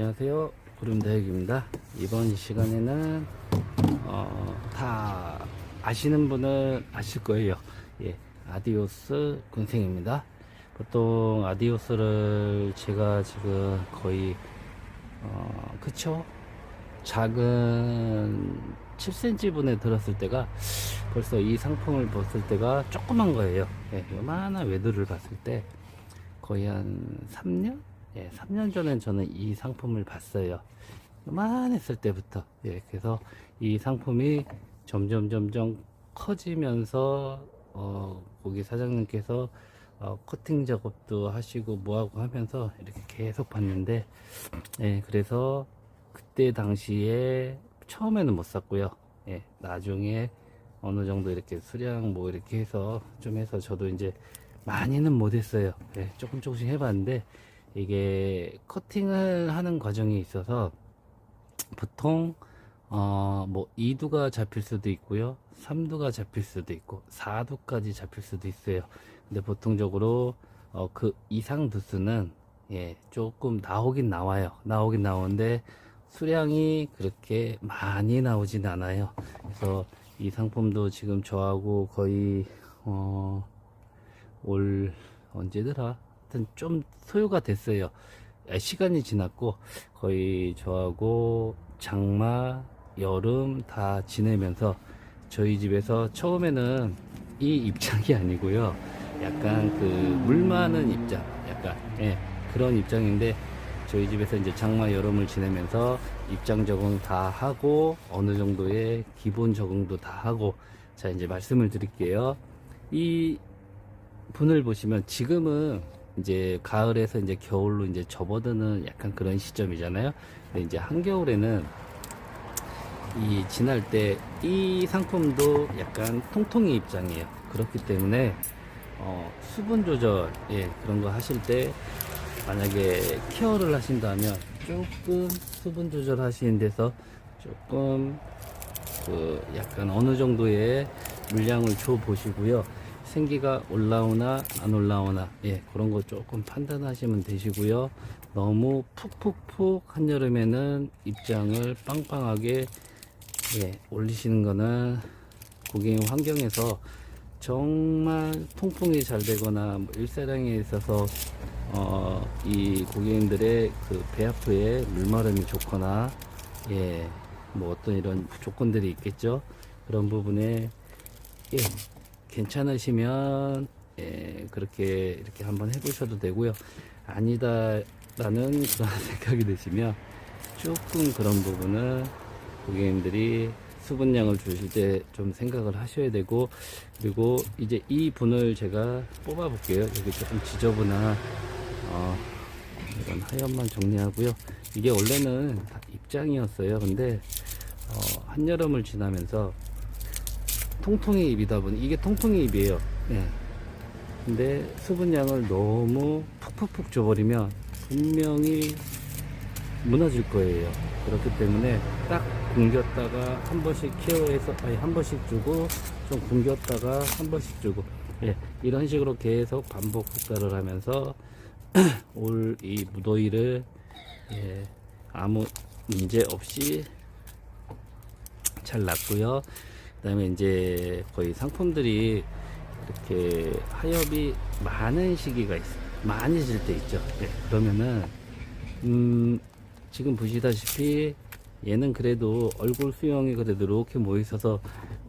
안녕하세요. 구름다육입니다. 이번 시간에는 어, 다 아시는 분은 아실 거예요. 예, 아디오스 군생입니다. 보통 아디오스를 제가 지금 거의 어, 그쵸? 작은 7cm 분에 들었을 때가 벌써 이 상품을 봤을 때가 조그만 거예요. 예, 요만한 외도를 봤을 때 거의 한 3년? 예, 3년 전에 저는 이 상품을 봤어요. 요만했을 때부터. 예, 그래서 이 상품이 점점 점점 커지면서 어, 고기 사장님께서 어, 커팅 작업도 하시고 뭐하고 하면서 이렇게 계속 봤는데 예, 그래서 그때 당시에 처음에는 못 샀고요. 예, 나중에 어느 정도 이렇게 수량 뭐 이렇게 해서 좀 해서 저도 이제 많이는 못했어요. 예, 조금 조금씩 해봤는데 이게 커팅을 하는 과정이 있어서 보통 어뭐 2두가 잡힐 수도 있고요. 3두가 잡힐 수도 있고 4두까지 잡힐 수도 있어요. 근데 보통적으로 어 그 이상 두수는 예, 조금 나오긴 나와요. 나오긴 나오는데 수량이 그렇게 많이 나오진 않아요. 그래서 이 상품도 지금 저하고 거의 어, 올 언제더라? 하여튼 좀 소요가 됐어요. 아, 시간이 지났고 거의 저하고 장마, 여름 다 지내면서 저희 집에서 처음에는 이 입장이 아니고요. 약간 그 물 많은 입장, 약간 예, 그런 입장인데 저희 집에서 이제 장마, 여름을 지내면서 입장 적응 다 하고 어느 정도의 기본 적응도 다 하고 자 이제 말씀을 드릴게요. 이 분을 보시면 지금은 이제 가을에서 이제 겨울로 이제 접어드는 약간 그런 시점이잖아요. 근데 이제 한겨울에는 이 지날 때 이 상품도 약간 통통이 입장이에요. 그렇기 때문에 어, 수분 조절 예, 그런 거 하실 때 만약에 케어를 하신다면 조금 수분 조절 하시는 데서 조금 그 약간 어느 정도의 물량을 줘 보시고요. 생기가 올라오나 안 올라오나 예 그런 거 조금 판단하시면 되시고요. 너무 푹푹푹 한여름에는 입장을 빵빵하게 예 올리시는 거는 고객 환경에서 정말 통풍이 잘 되거나 뭐 일사량에 있어서 어, 이 고객님들의 그 배합토에 물마름이 좋거나 예, 뭐 어떤 이런 조건들이 있겠죠. 그런 부분에 예, 괜찮으시면 예, 그렇게 이렇게 한번 해보셔도 되고요. 아니다라는 그런 생각이 드시면 조금 그런 부분은 고객님들이 수분량을 주실 때 좀 생각을 하셔야 되고 그리고 이제 이 분을 제가 뽑아 볼게요. 여기 조금 지저분한 어, 이런 하얀만 정리하고요. 이게 원래는 다 입장이었어요. 근데 어, 한여름을 지나면서 통통이 입이다 보니 이게 통통이 입이에요 예. 근데 수분량을 너무 푹푹푹 줘버리면 분명히 무너질 거예요. 그렇기 때문에 딱 굶겼다가 한 번씩 케어해서 아니 한 번씩 주고 좀 굶겼다가 한 번씩 주고 예, 이런 식으로 계속 반복 흡사를 하면서 올 이 무더위를 예, 아무 문제 없이 잘 났고요. 그다음에 이제 거의 상품들이 이렇게 하엽이 많은 시기가 있어요. 많이 질 때 있죠. 예, 그러면은 음, 지금 보시다시피 얘는 그래도 얼굴 수영이 그래도 이렇게 모여 있어서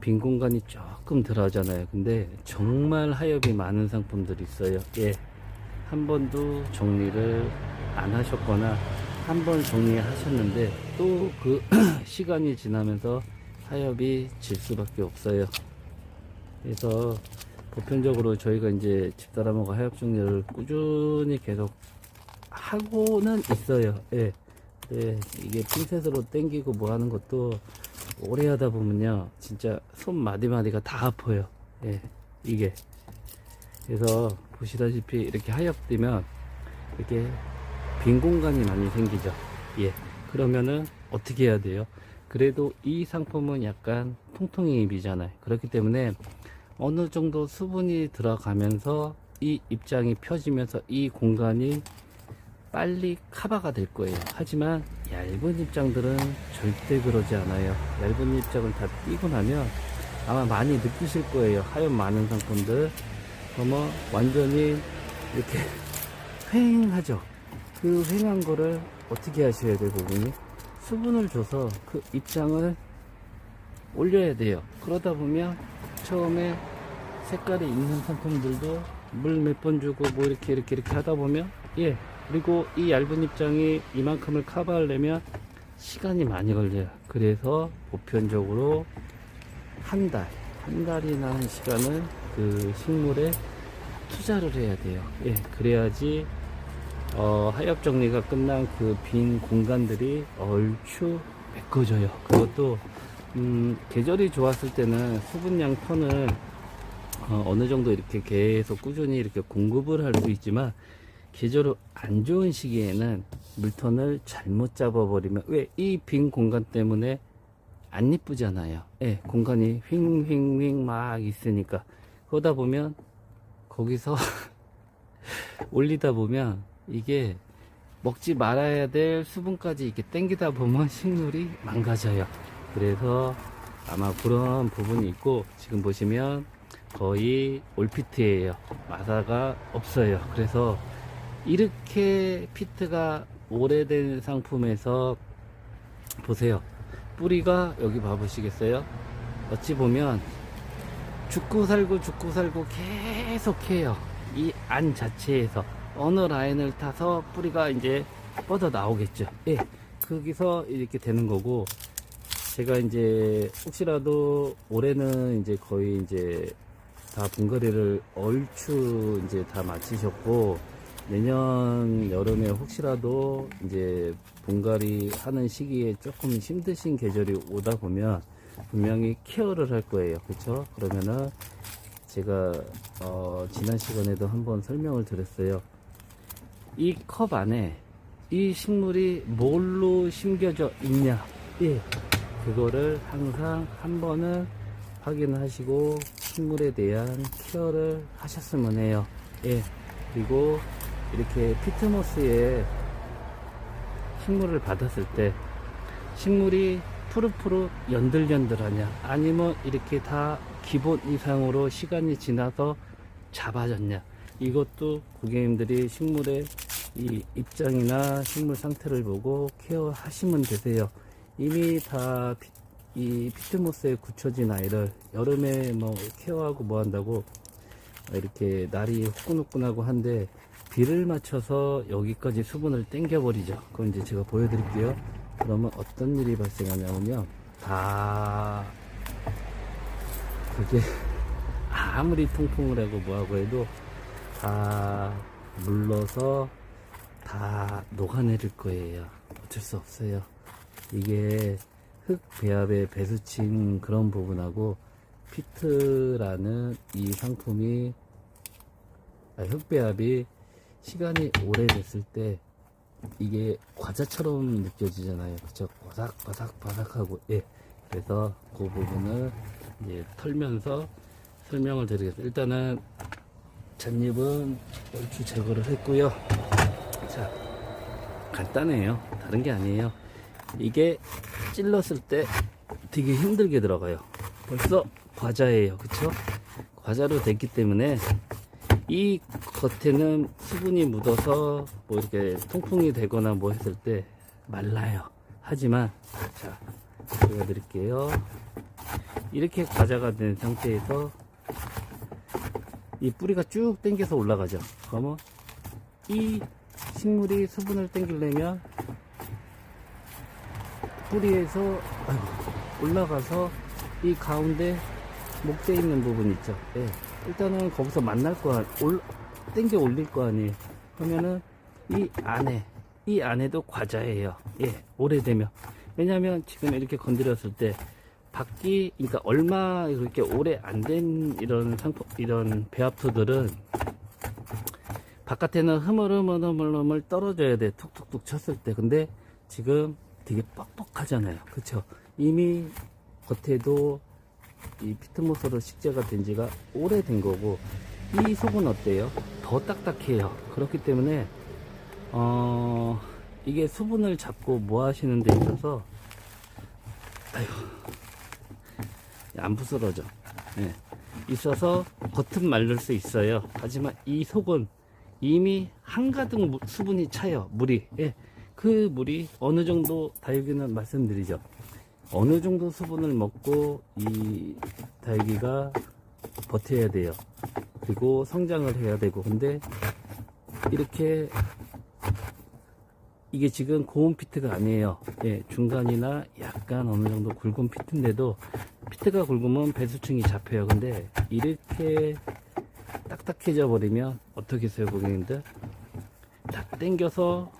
빈 공간이 조금 덜 하잖아요. 근데 정말 하엽이 많은 상품들이 있어요. 예. 한 번도 정리를 안 하셨거나 한 번 정리하셨는데 또 그 시간이 지나면서 하엽이 질 수밖에 없어요. 그래서 보편적으로 저희가 이제 집사람하고 하엽 정리를 꾸준히 계속 하고는 있어요. 예. 예, 이게 핀셋으로 당기고 뭐 하는 것도 오래 하다 보면요. 진짜 손 마디마디가 다 아파요. 예, 이게. 그래서 보시다시피 이렇게 하얗되면 이렇게 빈 공간이 많이 생기죠. 예. 그러면은 어떻게 해야 돼요? 그래도 이 상품은 약간 통통이 입이잖아요. 그렇기 때문에 어느 정도 수분이 들어가면서 이 입장이 펴지면서 이 공간이 빨리 카바가 될 거예요. 하지만 얇은 입장들은 절대 그러지 않아요. 얇은 입장을 다 띄고 나면 아마 많이 느끼실 거예요. 하연 많은 상품들. 그러면 완전히 이렇게 휑하죠. 그 휑한 거를 어떻게 하셔야 돼요, 고객님? 수분을 줘서 그 입장을 올려야 돼요. 그러다 보면 처음에 색깔이 있는 상품들도 물 몇 번 주고 뭐 이렇게 이렇게 이렇게 하다 보면 예 그리고 이 얇은 입장이 이만큼을 커버하려면 시간이 많이 걸려요. 그래서 보편적으로 한 달, 한 달이나 한 시간은 그 식물에 투자를 해야 돼요. 예, 그래야지 어, 하엽 정리가 끝난 그 빈 공간들이 얼추 메꿔져요. 그것도 음, 계절이 좋았을 때는 수분량 턴을 어, 느 정도 이렇게 계속 꾸준히 이렇게 공급을 할 수 있지만 계절 안 좋은 시기에는 물턴을 잘못 잡아버리면 왜 이 빈 공간 때문에 안 이쁘잖아요. 예, 공간이 휑휑휑 막 있으니까 그러다 보면 거기서 올리다 보면 이게 먹지 말아야 될 수분까지 이렇게 땡기다 보면 식물이 망가져요. 그래서 아마 그런 부분이 있고 지금 보시면 거의 올피트예요. 마사가 없어요. 그래서 이렇게 피트가 오래된 상품에서 보세요. 뿌리가 여기 봐보시겠어요? 어찌 보면 죽고 살고 죽고 살고 계속 해요. 이 안 자체에서 어느 라인을 타서 뿌리가 이제 뻗어 나오겠죠. 예. 거기서 이렇게 되는 거고 제가 이제 혹시라도 올해는 이제 거의 이제 다 분갈이를 얼추 이제 다 마치셨고 내년 여름에 혹시라도 이제 분갈이 하는 시기에 조금 힘드신 계절이 오다 보면 분명히 케어를 할 거예요. 그렇죠? 그러면은 제가 어 지난 시간에도 한번 설명을 드렸어요. 이 컵 안에 이 식물이 뭘로 심겨져 있냐? 예. 그거를 항상 한 번은 확인하시고 식물에 대한 케어를 하셨으면 해요. 예. 그리고 이렇게 피트모스에 식물을 받았을 때 식물이 푸릇푸릇 연들연들하냐 아니면 이렇게 다 기본 이상으로 시간이 지나서 잡아졌냐 이것도 고객님들이 식물의 이 입장이나 식물 상태를 보고 케어하시면 되세요. 이미 다 이 피트모스에 굳혀진 아이를 여름에 뭐 케어하고 뭐 한다고 이렇게 날이 후끈후끈하고 한데 비를 맞춰서 여기까지 수분을 땡겨 버리죠. 그건 이제 제가 보여드릴게요. 그러면 어떤 일이 발생하냐면요. 다 그게 아무리 통풍을 하고 뭐하고 해도 다 물러서 다 녹아내릴 거예요 어쩔 수 없어요 이게 흙 배합의 배수침 그런 부분하고 피트라는 이 상품이 아, 흙 배합이 시간이 오래됐을 때 이게 과자처럼 느껴지잖아요. 그쵸? 바삭, 바삭, 바삭하고, 예. 그래서 그 부분을 이제 털면서 설명을 드리겠습니다. 일단은 잣잎은 얼추 제거를 했고요. 자, 간단해요. 다른 게 아니에요. 이게 찔렀을 때 되게 힘들게 들어가요. 벌써 과자예요. 그쵸? 과자로 됐기 때문에 이 겉에는 수분이 묻어서 뭐 이렇게 통풍이 되거나 뭐 했을 때 말라요. 하지만 자 보여드릴게요. 이렇게 과자가 된 상태에서 이 뿌리가 쭉 당겨서 올라가죠. 그러면 이 식물이 수분을 당기려면 뿌리에서 올라가서 이 가운데 목대 있는 부분 있죠. 예. 일단은 거기서 만날 거 아니, 올, 땡겨 올릴 거 아니에요. 그러면은 이 안에, 이 안에도 과자예요. 예, 오래되면. 왜냐면 지금 이렇게 건드렸을 때 밖이, 그러니까 얼마 그렇게 오래 안 된 이런 상품, 이런 배합토들은 바깥에는 흐물흐물흐물흐물 떨어져야 돼. 툭툭툭 쳤을 때. 근데 지금 되게 뻑뻑하잖아요. 그쵸? 이미 겉에도 이 피트모스로 식재가 된 지가 오래된 거고 이 속은 어때요? 더 딱딱해요. 그렇기 때문에 어, 이게 수분을 잡고 뭐 하시는 데 있어서, 아휴, 안 부스러져. 예. 있어서 겉은 마를 수 있어요. 하지만 이 속은 이미 한가득 무- 수분이 차요. 물이. 예. 그 물이 어느 정도 다육이는 말씀드리죠. 어느 정도 수분을 먹고 이 다육이가 버텨야 돼요. 그리고 성장을 해야 되고. 근데 이렇게 이게 지금 고온 피트가 아니에요. 예, 중간이나 약간 어느 정도 굵은 피트인데도 피트가 굵으면 배수층이 잡혀요. 근데 이렇게 딱딱해져 버리면 어떻게 해요, 고객님들? 다 당겨서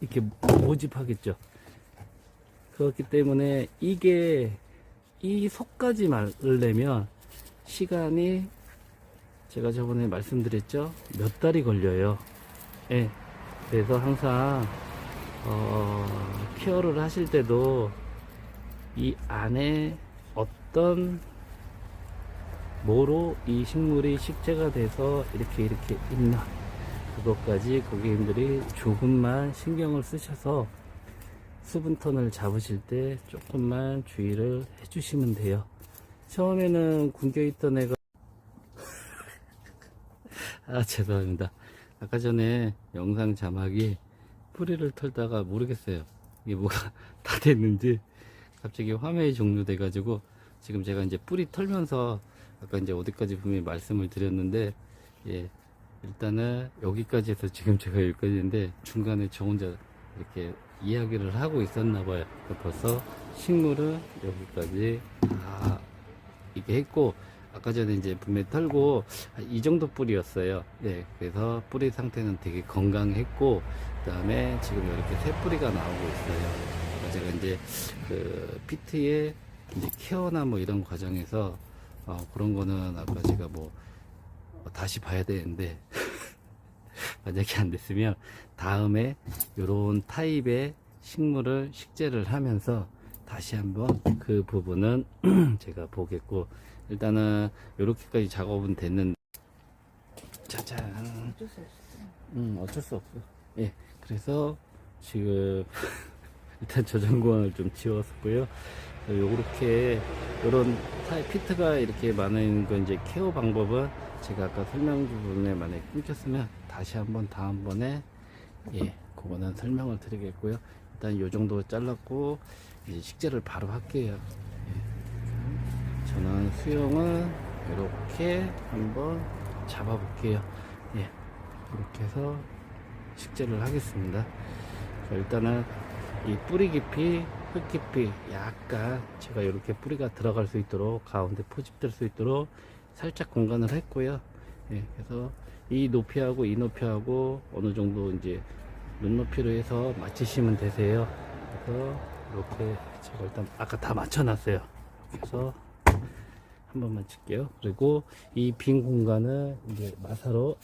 이렇게 모집하겠죠. 그렇기 때문에 이게 이 속까지 말으려면 시간이 제가 저번에 말씀드렸죠. 몇 달이 걸려요. 예. 그래서 항상 어, 케어를 하실 때도 이 안에 어떤 뭐로 이 식물이 식재가 돼서 이렇게 이렇게 있나 그것까지 고객님들이 조금만 신경을 쓰셔서 수분턴을 잡으실 때 조금만 주의를 해주시면 돼요. 처음에는 군겨있던 애가 아 죄송합니다. 아까 전에 영상 자막이 뿌리를 털다가 모르겠어요. 이게 뭐가 다 됐는지 갑자기 화면이 종료돼 가지고 지금 제가 이제 뿌리 털면서 아까 이제 어디까지 분명히 말씀을 드렸는데 예 일단은 여기까지 해서 지금 제가 여기까지 했는데 중간에 저 혼자 이렇게 이야기를 하고 있었나 봐요. 그러니까 벌써 식물은 여기까지 다 이게 했고 아까 전에 이제 분명히 털고 이 정도 뿌리였어요. 네, 그래서 뿌리 상태는 되게 건강했고 그 다음에 지금 이렇게 새 뿌리가 나오고 있어요. 제가 이제 그 피트의 이제 케어나 뭐 이런 과정에서 어, 그런 거는 아까 제가 뭐 어, 다시 봐야 되는데 만약에 안 됐으면 다음에 이런 타입의 식물을 식재를 하면서 다시 한번 그 부분은 제가 보겠고 일단은 이렇게까지 작업은 됐는데 짜잔 어쩔 수 없어. 음 어쩔 수 없어 예 그래서 지금 일단 저장고항을 좀 지웠고요. 요렇게 요런 타입 피트가 이렇게 많은 건 이제 케어 방법은 제가 아까 설명 부분에 만약에 끊겼으면 다시 한번 다음번에 예 그거는 설명을 드리겠고요. 일단 요 정도 잘랐고 이제 식재를 바로 할게요. 예. 저는 수영은 이렇게 한번 잡아 볼게요. 예. 이렇게 해서 식재를 하겠습니다. 자, 일단은 이 뿌리 깊이 흙 깊이 약간 제가 이렇게 뿌리가 들어갈 수 있도록 가운데 포집될 수 있도록 살짝 공간을 했고요. 예, 그래서 이 높이하고 이 높이하고 어느 정도 이제 눈높이로 해서 맞추시면 되세요. 그래서 이렇게 제가 일단 아까 다 맞춰놨어요. 해서 한 번만 칠게요. 그리고 이 빈 공간을 이제 마사로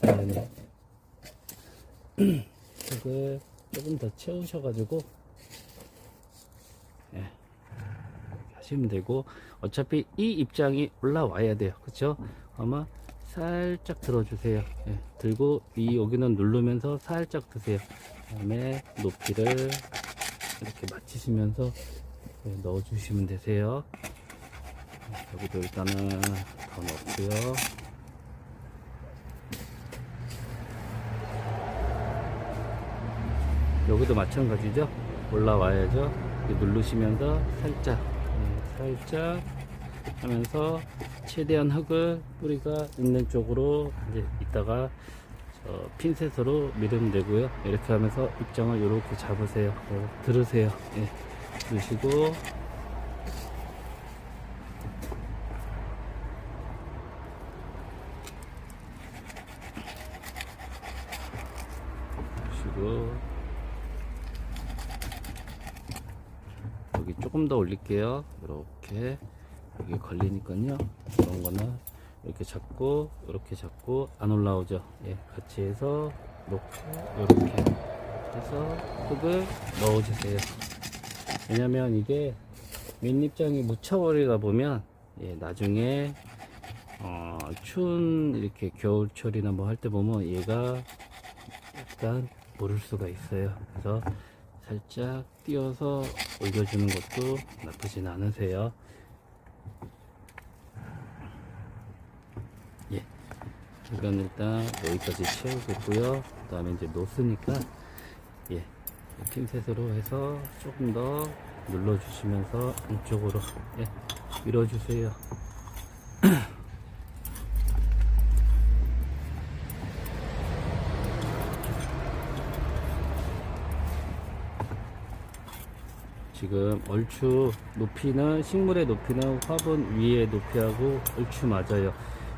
흙을 조금 더 채우셔가지고 예, 이렇게 하시면 되고 어차피 이 입장이 올라와야 돼요. 그쵸? 아마 살짝 들어주세요. 예, 들고 이 여기는 누르면서 살짝 드세요. 그 다음에 높이를 이렇게 맞추시면서 예, 넣어 주시면 되세요. 예, 여기도 일단은 더 넣고요. 여기도 마찬가지죠? 올라와야죠? 누르시면서 살짝 네, 살짝 하면서 최대한 흙을 뿌리가 있는 쪽으로 이제 이따가 저 핀셋으로 밀으면 되고요. 이렇게 하면서 입장을 이렇게 잡으세요. 어, 들으세요. 예. 들으시고. 들으시고 여기 조금 더 올릴게요. 이렇게 여기 걸리니까요. 이런 거는 이렇게 잡고 이렇게 잡고 안 올라오죠. 예, 같이 해서 놓고 이렇게 해서 흙을 넣어주세요. 왜냐면 이게 밑입장이 묻혀버리다 보면 예, 나중에 어, 추운 이렇게 겨울철이나 뭐 할 때 보면 얘가 약간 모를 수가 있어요. 그래서 살짝 띄어서 올려주는 것도 나쁘진 않으세요. 예. 이건 일단 여기까지 채우겠고요. 그 다음에 이제 놓으니까, 예. 핀셋으로 해서 조금 더 눌러주시면서 안쪽으로, 예. 밀어주세요. 지금 얼추 높이는 식물의 높이는 화분 위의 높이하고 얼추 맞아요.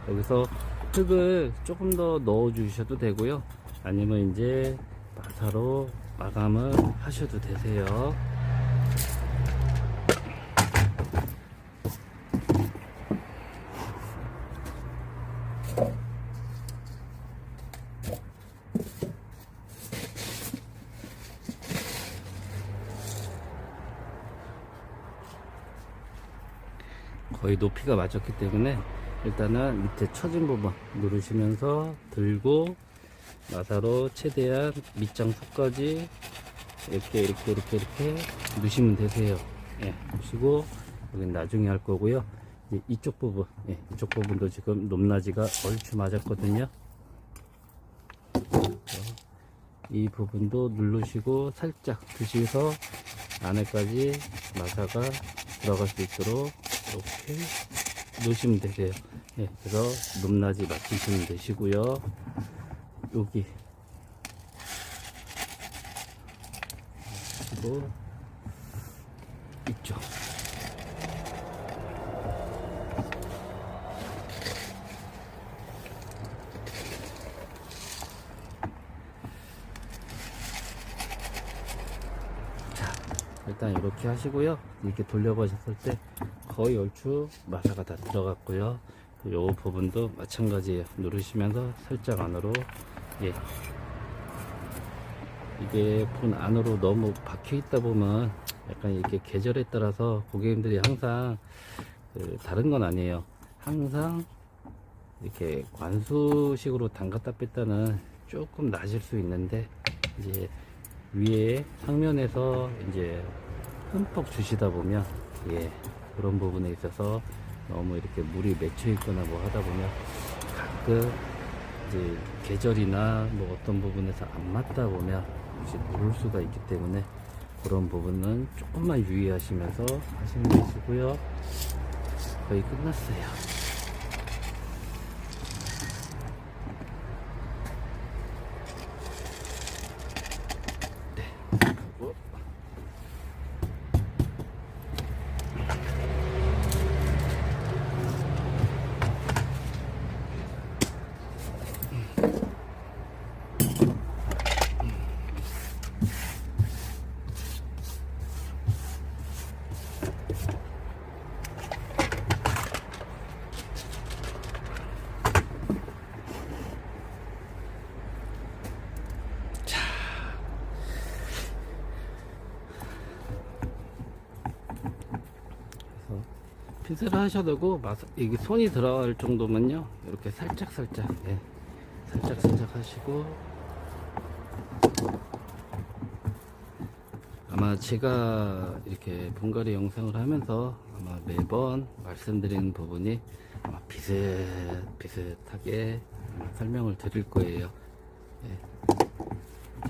여기서 흙을 조금 더 넣어 주셔도 되고요. 아니면 이제 마사로 마감을 하셔도 되세요. 거의 높이가 맞았기 때문에 일단은 밑에 처진 부분 누르시면서 들고 마사로 최대한 밑장 속까지 이렇게 이렇게 이렇게 이렇게 누시면 되세요. 예, 누시고 여기 나중에 할 거고요. 이쪽 부분, 예, 이쪽 부분도 지금 높낮이가 얼추 맞았거든요. 이 부분도 누르시고 살짝 드셔서 안에까지 마사가 들어갈 수 있도록 이렇게 놓으시면 되세요. 예, 그래서 높낮이 맞추시면 되시고요. 여기 그리고 이쪽 일단 이렇게 하시고요. 이렇게 돌려보셨을 때 거의 얼추 마사가 다 들어갔고요. 요 부분도 마찬가지예요. 누르시면서 살짝 안으로 예. 이게 본 안으로 너무 박혀 있다 보면 약간 이렇게 계절에 따라서 고객님들이 항상 그 다른 건 아니에요. 항상 이렇게 관수식으로 담갔다 뺐다는 조금 낮을 수 있는데 이제 위에 상면에서 이제 흠뻑 주시다 보면 예 그런 부분에 있어서 너무 이렇게 물이 맺혀 있거나 뭐 하다 보면 가끔 이제 계절이나 뭐 어떤 부분에서 안 맞다 보면 혹시 모를 수가 있기 때문에 그런 부분은 조금만 유의하시면서 하시면 되시고요. 거의 끝났어요 핀셋을 하셔도 되고 마사, 이게 손이 들어갈 정도면요 이렇게 살짝 살짝 예. 살짝 살짝 하시고 아마 제가 이렇게 분갈이 영상을 하면서 아마 매번 말씀드리는 부분이 아마 비슷비슷하게 설명을 드릴 거예요 예.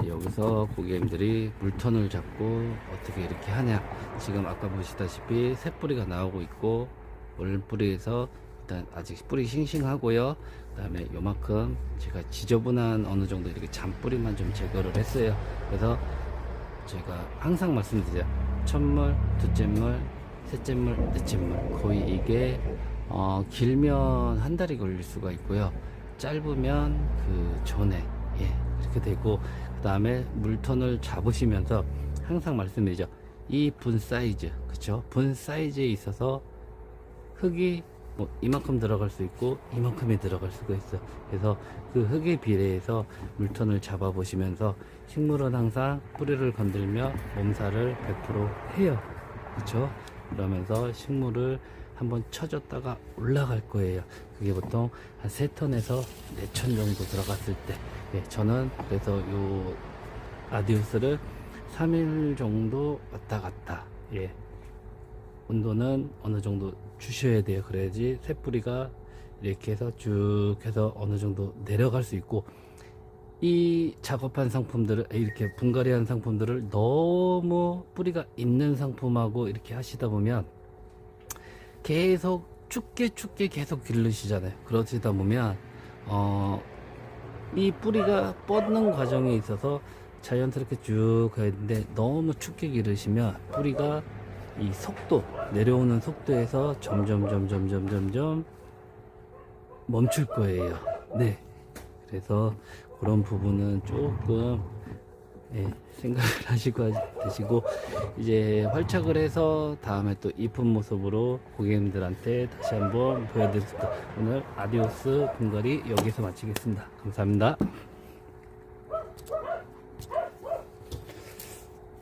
이제 여기서 고객님들이 물턴을 잡고 어떻게 이렇게 하냐. 지금 아까 보시다시피 새 뿌리가 나오고 있고 오른 뿌리에서 일단 아직 뿌리 싱싱하고요. 그 다음에 요만큼 제가 지저분한 어느 정도 이렇게 잔뿌리만 좀 제거를 했어요. 그래서 제가 항상 말씀드려요. 첫물 둘째 물 셋째 물 넷째 물. 거의 이게 어, 길면 한 달이 걸릴 수가 있고요. 짧으면 그 전에. 예 이렇게 되고 그 다음에 물턴을 잡으시면서 항상 말씀드리죠. 이 분 사이즈 그쵸? 분 사이즈에 있어서 흙이 뭐 이만큼 들어갈 수 있고 이만큼이 들어갈 수가 있어. 그래서 그 흙에 비례해서 물턴을 잡아 보시면서 식물은 항상 뿌리를 건들며 몸살을 100% 해요. 그쵸? 그러면서 식물을 한번 쳐줬다가 올라갈 거예요. 그게 보통 한 3턴에서 4천 정도 들어갔을 때 예, 저는 그래서 요 아디오스를 3일 정도 왔다 갔다 예. 온도는 어느 정도 주셔야 돼요. 그래야지 새뿌리가 이렇게 해서 쭉 해서 어느 정도 내려갈 수 있고 이 작업한 상품들을 이렇게 분갈이한 상품들을 너무 뿌리가 있는 상품하고 이렇게 하시다 보면 계속 춥게 춥게 계속 기르시잖아요. 그러시다 보면 어, 이 뿌리가 뻗는 과정에 있어서 자연스럽게 쭉 가야 되는데 너무 춥게 기르시면 뿌리가 이 속도 내려오는 속도에서 점점 점점 점점 점점 멈출 거예요. 네. 그래서 그런 부분은 조금 예, 생각을 하시고 되시고 이제 활착을 해서 다음에 또 이쁜 모습으로 고객님들한테 다시 한번 보여드리겠습니다. 오늘 아디오스 분갈이 여기서 마치겠습니다. 감사합니다.